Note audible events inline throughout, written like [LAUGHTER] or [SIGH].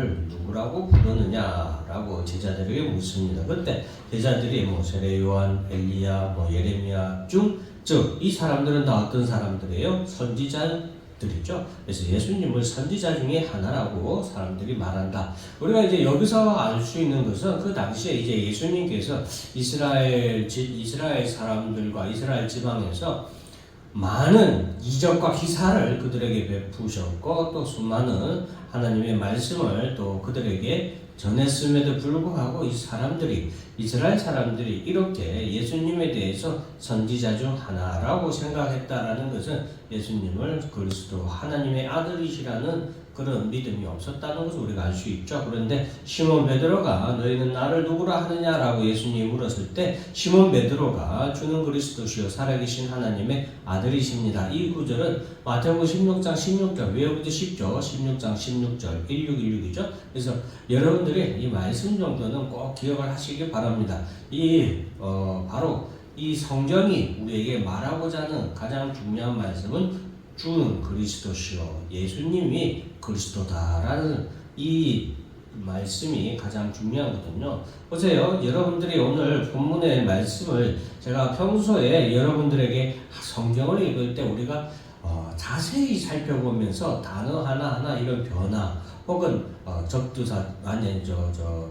나를 누구라고 부르느냐라고 제자들에게 묻습니다. 그때 제자들이 뭐 세례 요한, 엘리야, 뭐 예레미야 중 즉 이 사람들은 다 어떤 사람들이에요? 선지자들이죠. 그래서 예수님을 선지자 중에 하나라고 사람들이 말한다. 우리가 이제 여기서 알 수 있는 것은 그 당시에 이제 예수님께서 이스라엘 지- 이스라엘 사람들과 이스라엘 지방에서 많은 이적과 기사를 그들에게 베푸셨고 또 수많은 하나님의 말씀을 또 그들에게 전했음에도 불구하고 이 사람들이 이스라엘 사람들이 이렇게 예수님에 대해서 선지자 중 하나라고 생각했다라는 것은 예수님을 그리스도 하나님의 아들이시라는 그런 믿음이 없었다는 것을 우리가 알 수 있죠. 그런데 시몬 베드로가 너희는 나를 누구라 하느냐라고 예수님이 물었을 때 시몬 베드로가 주는 그리스도시요 살아계신 하나님의 아들이십니다. 이 구절은 마태복음 16장 16절 외우기 쉽죠. 16장 16절 1616이죠. 그래서 여러분들이 이 말씀 정도는 꼭 기억을 하시기 바랍니다. 이 어, 바로 이 성경이 우리에게 말하고자 하는 가장 중요한 말씀은 주는 그리스도시요 예수님이 그리스도다라는 이 말씀이 가장 중요하거든요. 보세요. 여러분들이 오늘 본문의 말씀을 제가 평소에 여러분들에게 성경을 읽을 때 우리가 어, 자세히 살펴보면서 단어 하나하나 이런 변화 혹은 어, 접두사 아니 저저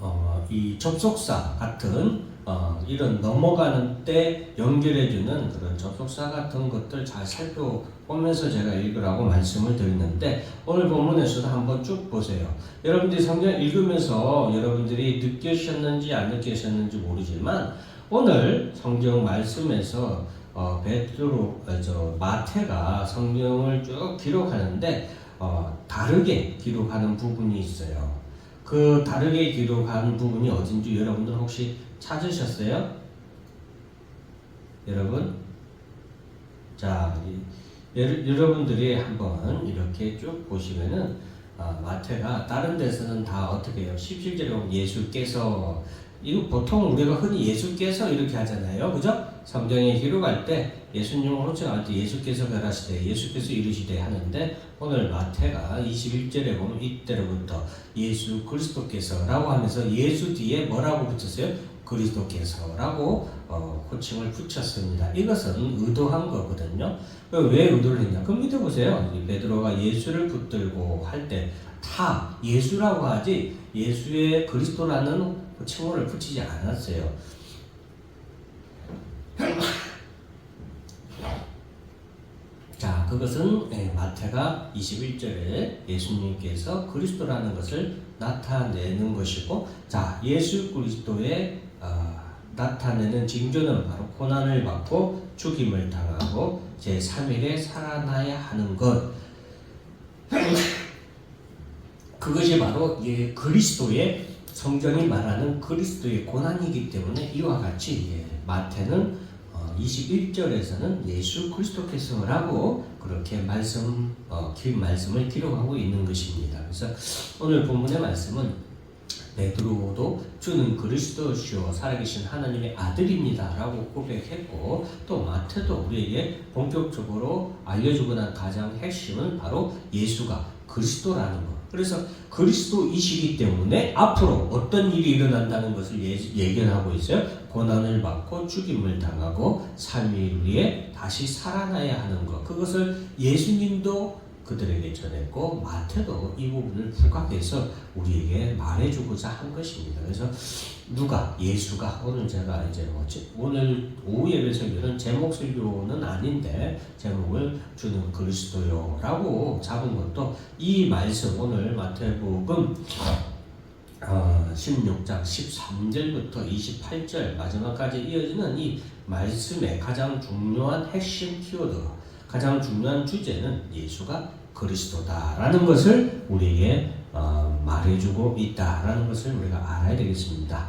어, 이 접속사 같은 어, 이런 넘어가는 때 연결해주는 그런 접속사 같은 것들 잘 살펴보면서 제가 읽으라고 말씀을 드리는데 오늘 본문에서도 한번 쭉 보세요. 여러분들이 성경 읽으면서 여러분들이 느끼셨는지 안 느끼셨는지 모르지만 오늘 성경 말씀에서 어, 베드로 어, 저 마태가 성경을 쭉 기록하는데 어, 다르게 기록하는 부분이 있어요. 그 다르게 기록한 부분이 어딘지 여러분들 혹시 찾으셨어요? 여러분? 자, 이- 여- 여러분들이 한번 이렇게 쭉 보시면은 아, 마태가 다른 데서는 다 어떻게 해요? 17절에 보면 예수께서 이거 보통 우리가 흔히 예수께서 이렇게 하잖아요. 그죠? 성경에 기록할 때 예수님을 호칭할 때 예수께서 가라시되 예수께서 이르시되 하는데 오늘 마태가 21절에 보면 이때로부터 예수 그리스도께서라고 하면서 예수 뒤에 뭐라고 붙였어요? 그리스도께서라고 어, 호칭을 붙였습니다. 이것은 의도한 거거든요. 그왜 의도를 했냐? 그럼 밑에 보세요. 이 베드로가 예수를 붙들고 할 때 다 예수라고 하지 예수의 그리스도라는 칭호를 붙이지 않았어요. [LAUGHS] 자, 그것은 예, 마태가 21절에 예수님께서 그리스도라는 것을 나타내는 것이고, 자, 예수 그리스도의 어, 나타내는 징조는 바로 고난을 받고 죽임을 당하고 제 3일에 살아나야 하는 것. [LAUGHS] 그것이 바로 예, 그리스도의 성경이 말하는 그리스도의 고난이기 때문에 이와 같이 예, 마태는 어, 21절에서는 예수 그리스도께서라고 그렇게 말씀 어, 기, 말씀을 기록하고 있는 것입니다. 그래서 오늘 본문의 말씀은 베드로도 주는 그리스도시요 살아계신 하나님의 아들입니다라고 고백했고 또 마태도 우리에게 본격적으로 알려주고 난 가장 핵심은 바로 예수가 그리스도라는 것. 그래서 그리스도이시기 때문에 앞으로 어떤 일이 일어난다는 것을 예, 예견하고 있어요. 고난을 받고 죽임을 당하고 3일 후에 다시 살아나야 하는 것. 그것을 예수님도 그들에게 전했고 마태도 이 부분을 부각해서 우리에게 말해주고자 한 것입니다. 그래서 누가 예수가 오늘 제가 이제 뭐 제- 오늘 오후 예배 설교는 제목 설교는 아닌데 제목을 주는 그리스도요라고 잡은 것도 이 말씀 오늘 마태복음 어, 16장 13절부터 28절 마지막까지 이어지는 이 말씀의 가장 중요한 핵심 키워드, 가장 중요한 주제는 예수가 그리스도다라는 것을 우리에게 어, 말해주고 있다라는 것을 우리가 알아야 되겠습니다.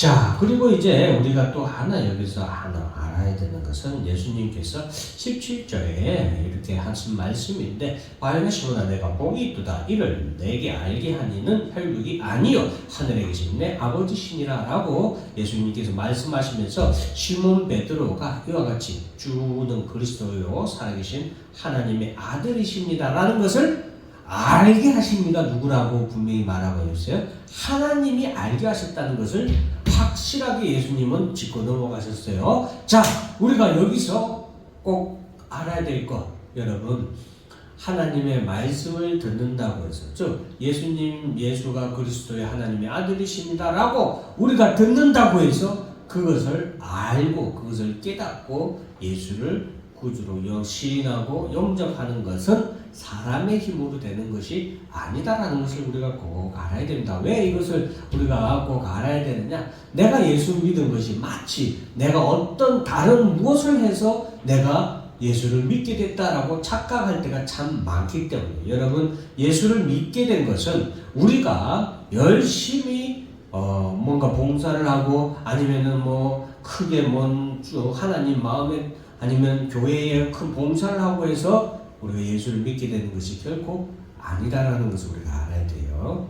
자, 그리고 이제 우리가 또 하나 여기서 하나 알아야 되는 것은 예수님께서 17절에 이렇게 하신 말씀인데 바르시보다 내가 복이 있도다. 이를 내게 알게 하니는 혈육이 아니요. 하늘에 계신 내 아버지시니라 라고 예수님께서 말씀하시면서 시몬 베드로가 이와 같이 주는 그리스도요 살아계신 하나님의 아들이십니다 라는 것을 알게 하십니다. 누구라고 분명히 말하고 있어요. 하나님이 알게 하셨다는 것을 확실하게 예수님은 짚고 넘어가셨어요. 자, 우리가 여기서 꼭 알아야 될 것, 여러분. 하나님의 말씀을 듣는다고 해서, 즉, 예수님, 예수가 그리스도의 하나님의 아들이십니다라고 우리가 듣는다고 해서 그것을 알고, 그것을 깨닫고 예수를 구주로 영- 시인하고 영접하는 것은 사람의 힘으로 되는 것이 아니다라는 것을 우리가 꼭 알아야 된다. 왜 이것을 우리가 꼭 알아야 되느냐? 내가 예수 믿은 것이 마치 내가 어떤 다른 무엇을 해서 내가 예수를 믿게 됐다라고 착각할 때가 참 많기 때문에 여러분 예수를 믿게 된 것은 우리가 열심히 어 뭔가 봉사를 하고 아니면은 뭐 크게 뭔쭉 하나님 마음에 아니면 교회에 큰 봉사를 하고 해서 우리가 예수를 믿게 되는 것이 결코 아니다라는 것을 우리가 알아야 돼요.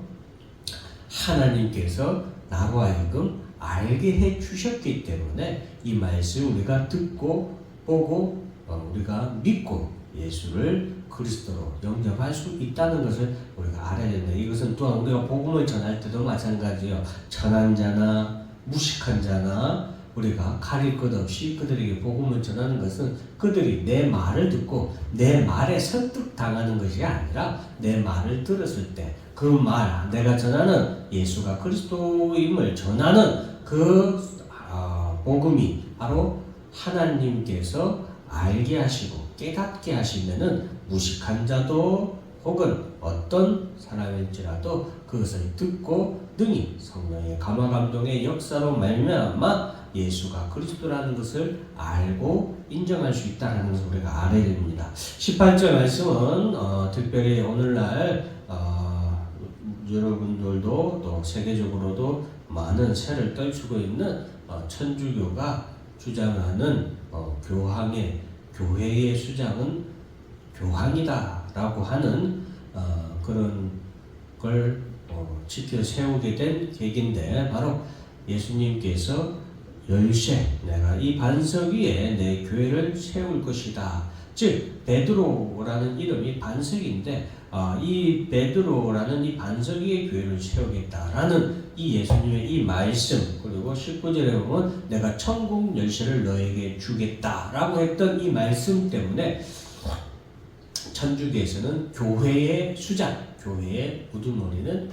하나님께서 나로 하여금 알게 해 주셨기 때문에 이 말씀 우리가 듣고 보고 어, 우리가 믿고 예수를 그리스도로 영접할 수 있다는 것을 우리가 알아야 된다. 이것은 또한 우리가 복음을 전할 때도 마찬가지예요. 전한 자나 무식한 자나 우리가 가릴 것 없이 그들에게 복음을 전하는 것은 그들이 내 말을 듣고 내 말에 설득당하는 것이 아니라 내 말을 들었을 때 그 말, 내가 전하는 예수가 그리스도임을 전하는 그 아, 복음이 바로 하나님께서 알게 하시고 깨닫게 하시면은 무식한 자도 혹은 어떤 사람일지라도 그것을 듣고 능히 성령의 감화 감동의 역사로 말미암아 예수가 그리스도라는 것을 알고 인정할 수 있다는 것을 우리가 알아야 됩니다. 18절 말씀은 어, 특별히 오늘날 어, 여러분들도 또 세계적으로도 많은 새를 떨치고 있는 어, 천주교가 주장하는 어, 교황의 교회의 수장은 교황이다라고 하는 어, 그런 걸 어, 지켜 세우게 된 계기인데 바로 예수님께서 열쇠 내가 이 반석 위에 내 교회를 세울 것이다. 즉 베드로라는 이름이 반석인데 아, 이 베드로라는 이 반석 위에 교회를 세우겠다라는 이 예수님의 이 말씀 그리고 19절에 보면 내가 천국 열쇠를 너에게 주겠다라고 했던 이 말씀 때문에 천주교에서는 교회의 수장, 교회의 우두머리는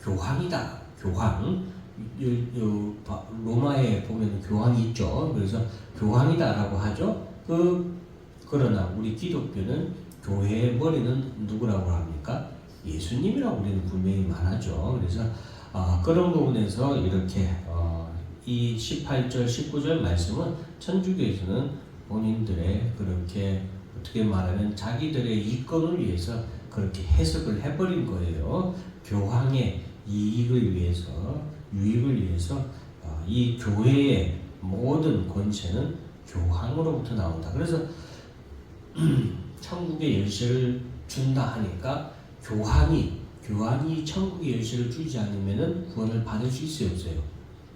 교황이다. 교황. 로마에 보면 교황이 있죠. 그래서 교황이다라고 하죠. 그, 그러나 우리 기독교는 교회의 머리는 누구라고 합니까? 예수님이라고 우리는 분명히 말하죠. 그래서 아, 그런 부분에서 이렇게 어, 이 18절, 19절 말씀은 천주교에서는 본인들의 그렇게 어떻게 말하면 자기들의 이권을 위해서 그렇게 해석을 해버린 거예요. 교황의 이익을 위해서, 유익을 위해서 어, 이 교회의 모든 권세는 교황으로부터 나온다. 그래서 [CLEARS THROAT] 천국의 열쇠를 준다 하니까 교황이 교황이 천국의 열쇠를 주지 않으면은 구원을 받을 수 있어요, 없어요?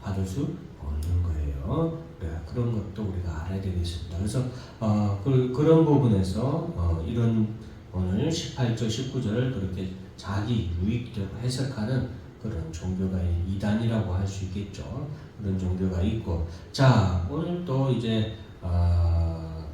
받을 수 없는 거예요. 네, 그런 것도 우리가 알아야 되겠습니다. 그래서 어, 그, 그런 부분에서 어, 이런 오늘 18절, 19절을 그렇게 자기 유익대로 해석하는 그런 종교가 이단이라고 할 수 있겠죠. 그런 종교가 있고, 자 오늘 또 이제 어,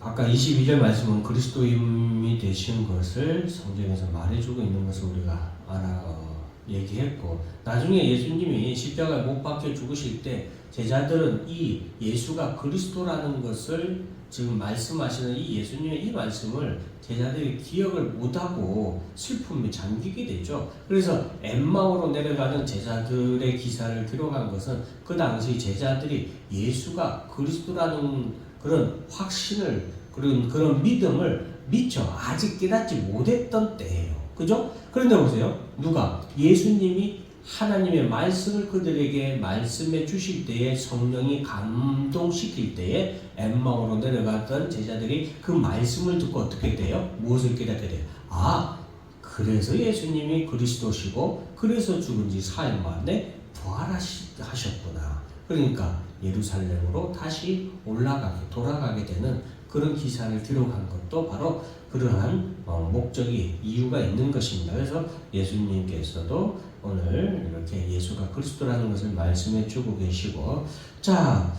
아까 22절 말씀은 그리스도인이 되신 것을 성경에서 말해주고 있는 것을 우리가 알아 어, 얘기했고 나중에 예수님이 십자가에 못 박혀 죽으실 때 제자들은 이 예수가 그리스도라는 것을 지금 말씀하시는 이 예수님의 이 말씀을 제자들이 기억을 못하고 슬픔에 잠기게 되죠. 그래서 엠마오로 내려가는 제자들의 기사를 기록한 것은 그 당시 제자들이 예수가 그리스도라는 그런 확신을 그런 그런 믿음을 미처 아직 깨닫지 못했던 때예요. 그죠? 그런데 보세요. 누가 예수님이 하나님의 말씀을 그들에게 말씀해 주실 때에 성령이 감동시킬 때에 엠마오로 내려갔던 제자들이 그 말씀을 듣고 어떻게 돼요? 무엇을 깨닫게 돼요? 아, 그래서 예수님이 그리스도시고 그래서 죽은 지 사흘 만에 부활하셨구나. 그러니까 예루살렘으로 다시 올라가게 돌아가게 되는 그런 기사를 기록한 것도 바로 그러한 어, 목적이 이유가 있는 것입니다. 그래서 예수님께서도 오늘 이렇게 예수가 그리스도라는 것을 말씀해 주고 계시고 자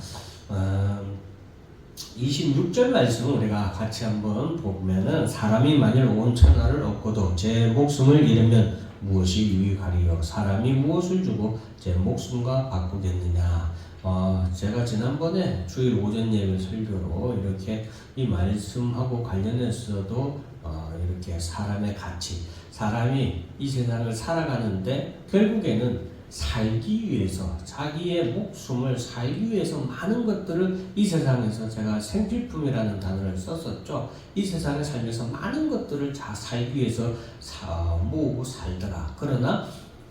음, 26절 말씀을 우리가 같이 한번 보면은 사람이 만일 온 천하를 얻고도 제 목숨을 잃으면 무엇이 유익하리요? 사람이 무엇을 주고 제 목숨과 바꾸겠느냐? 어, 제가 지난번에 주일 오전 예배 설교로 이렇게 이 말씀하고 관련해서도 어, 이렇게 사람의 가치, 사람이 이 세상을 살아가는데 결국에는 살기 위해서 자기의 목숨을 살기 위해서 많은 것들을 이 세상에서 제가 생필품이라는 단어를 썼었죠. 이 세상에 살면서 많은 것들을 다 살기 위해서 사, 모으고 살더라. 그러나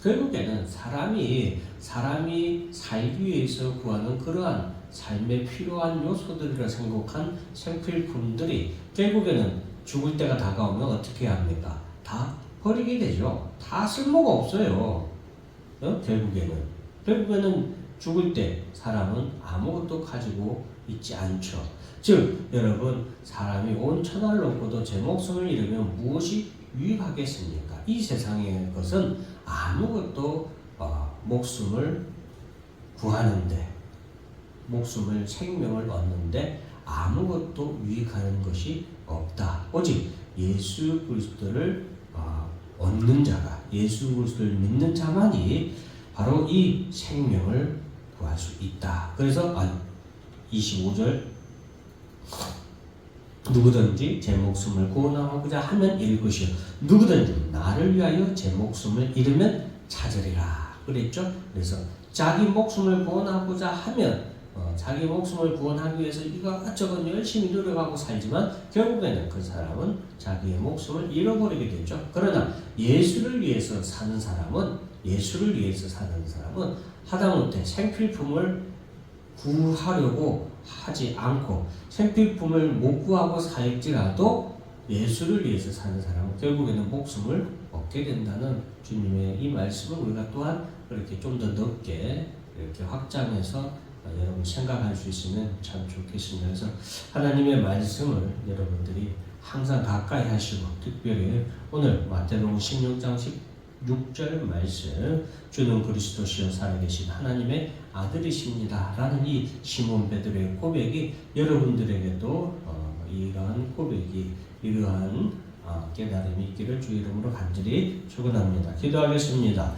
결국에는 사람이 사람이 살기 위해서 구하는 그러한 삶에 필요한 요소들이라 생각한 생필품들이 결국에는 죽을 때가 다가오면 어떻게 합니까? 다 버리게 되죠. 다 쓸모가 없어요. 어? 결국에는 결국에는 죽을 때 사람은 아무것도 가지고 있지 않죠. 즉 여러분 사람이 온 천하를 얻고도 제 목숨을 잃으면 무엇이 유익하겠습니까? 이 세상의 것은 아무것도 어, 목숨을 구하는데 목숨을 생명을 얻는데 아무것도 유익하는 것이 없다. 오직 예수 그리스도를 어, 얻는 자가 예수 그리스도를 믿는 자만이 바로 이 생명을 구할 수 있다. 그래서 아, 25절 누구든지 제 목숨을 구원하고자 하면 것이요 누구든지 나를 위하여 제 목숨을 잃으면 찾으리라 그랬죠. 그래서 자기 목숨을 구원하고자 하면 어, 자기 목숨을 구원하기 위해서 이것저것 열심히 노력하고 살지만 결국에는 그 사람은 자기의 목숨을 잃어버리게 되죠. 그러나 예수를 위해서 사는 사람은 예수를 위해서 사는 사람은 하다못해 생필품을 구하려고 하지 않고 생필품을 못 구하고 살지라도 예수를 위해서 사는 사람은 결국에는 목숨을 얻게 된다는 주님의 이 말씀을 우리가 또한 그렇게 좀 더 넓게 이렇게 확장해서 여러분 생각할 수 있으면 참 좋겠습니다. 그래서 하나님의 말씀을 여러분들이 항상 가까이 하시고 특별히 오늘 마태복음 16장 16절 말씀 주는 그리스도시요 살아계신 하나님의 아들이십니다 라는 이 시몬 베드로의 고백이 여러분들에게도 어, 이러한 고백이 이러한 어, 깨달음이 있기를 주 이름으로 간절히 축원합니다. 기도하겠습니다.